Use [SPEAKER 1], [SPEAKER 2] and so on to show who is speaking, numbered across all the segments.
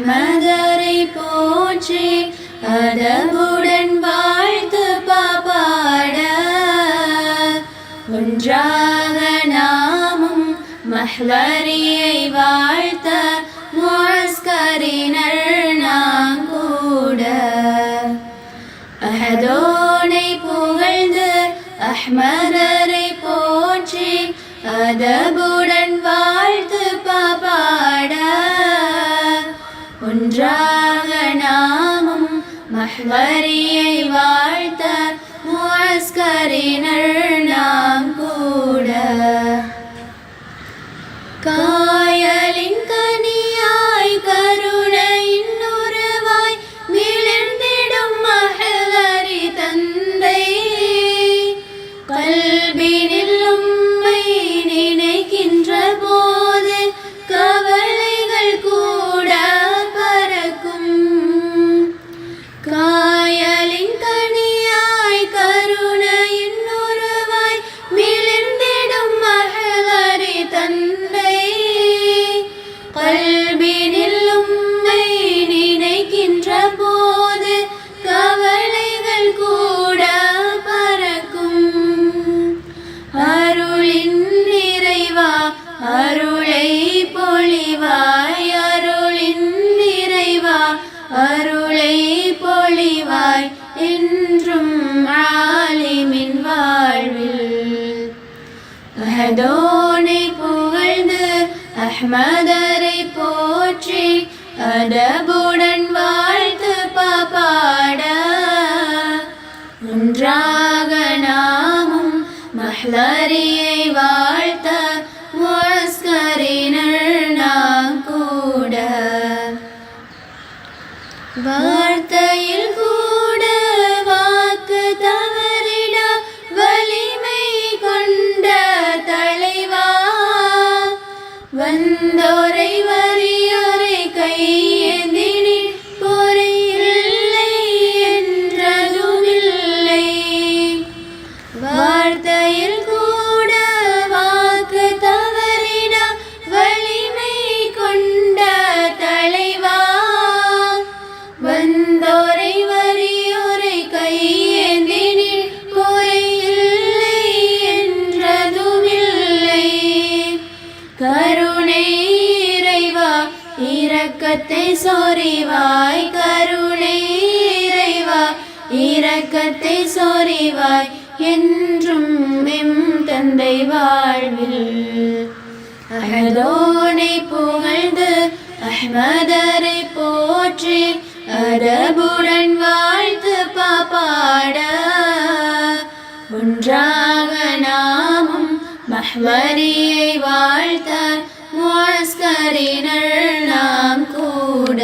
[SPEAKER 1] அஹ்மதரை போற்றி அதவுடன் வாழ்த்து பாட ஒன்றாக நாமும் மஹ்லரியை வாழ்த்த முஸ்கரினர் நாம் கூட அஹதோனை புகழ்ந்து அஹ்மதரை போற்றி அதபு வரியை வாழ்த்த முஸ்கரினர் நாம் கூட. பொழிவாய் என்றும் ஆலிமின் வாழ்வில். அஹதோனை புகழ்ந்து அஹ்மதரை போற்றி அதபுடன் வாழ்த்து பாட ஒன்றாக நாமும் மஹ்லரியை வாழ்த்த வந்தோரை வறியோரை கையேந்தினி பொறையில்லை என்றதுமில்லை. வார்த்தையில் இரக்கத்தை சொறிவாய் கருணை இறைவா இரக்கத்தை சொறிவாய் என்றும் எம் தந்தை வாழ்வில். அகதோனை புகழ்ந்து அஹ்மதரை போற்றி அரபுடன் வாழ்த்து பாப்பாட. ஒன்றாக நாமும் மஹ்மரியை வாழ்த்த முஸ்கரினர் நாம் கூட.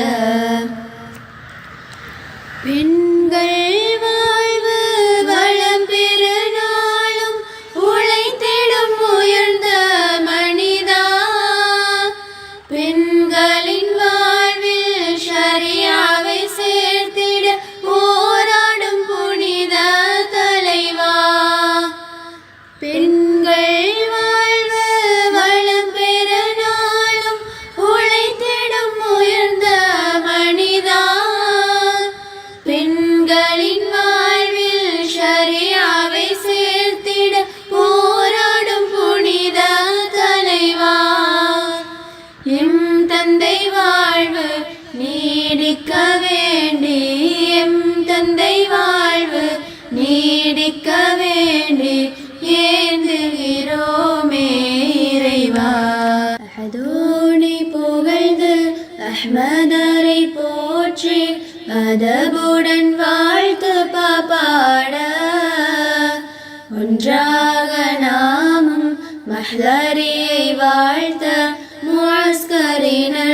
[SPEAKER 1] எம் தந்தை வாழ்வு நீடிக்க வேண்டி எம் தந்தை வாழ்வு நீடிக்க வேண்டி ஏந்துகிறோமே இறைவா. அஹதோனை புகழ்ந்து அஹ்மதரை போற்றி அதபுடன் வாழ்த்து பாப்பாட. ஒன்றாக நாமும் மஹ்லரியை வாழ்த்த முஸ்கரினர்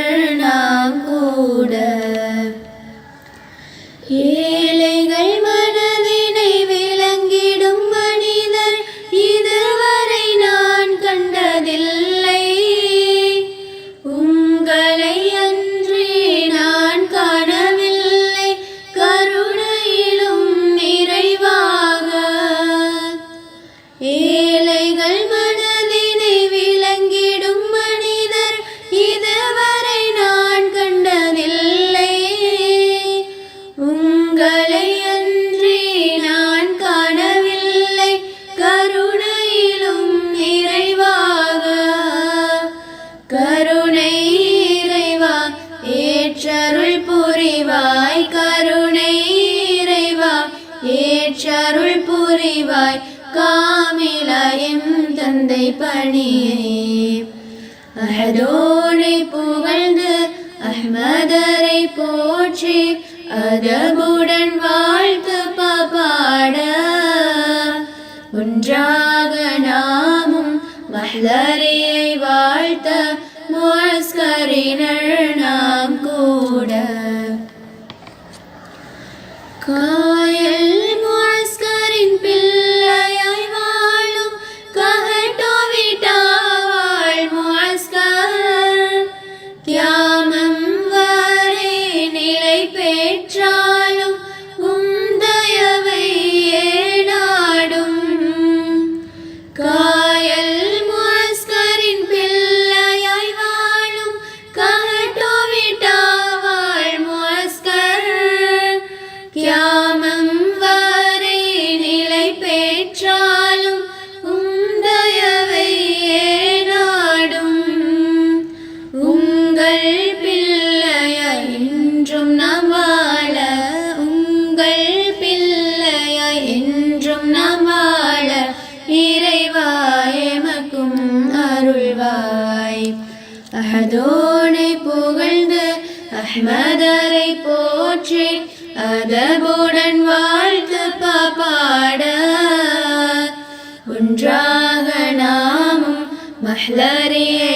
[SPEAKER 1] காமிலாயும் தந்தை பணியே அஹதோனை புகழ்ந்து அஹ்மதரை போற்றி அதபுடன் வாழ்த்து பாட ஒன்றாக நாமும் மஹ்லரியை வாழ்த்த முஸ்கரினர் நாம் இறைவாய் எமக்கும் அருள்வாய். அஹதோனை புகழ்ந்து அஹ்மதரை போற்றி அதபுடன் வாழ்த்து பாட ஒன்றாக நாமும் மஹ்லரியை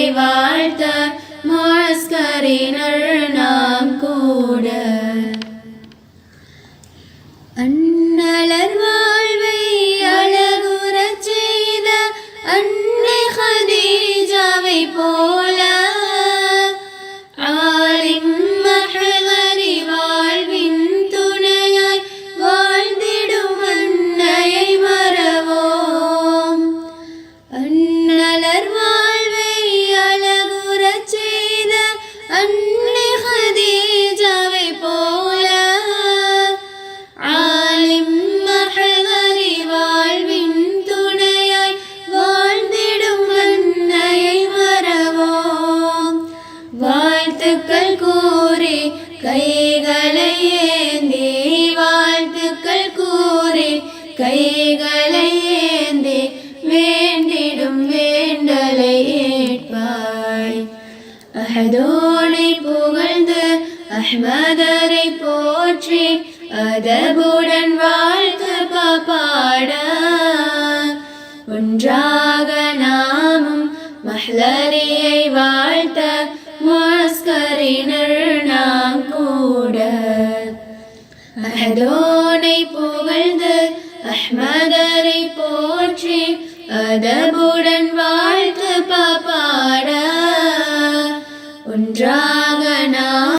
[SPEAKER 1] கைகளை ஏந்தி வாழ்த்துக்கள் கூறி கைகளை ஏந்தி வேண்டிடும் வேண்டலை ஏற்பாய். அஹதோனை புகழ்ந்து அஹ்மதரை போற்றி அதபுடன் வாழ்த்து பாட ஒன்றாக நாமும் மஹ்லரியை வாழ்த்த அஹதோனை புகழ்ந்து அஹ்மதரை போற்றி அதபுடன் வா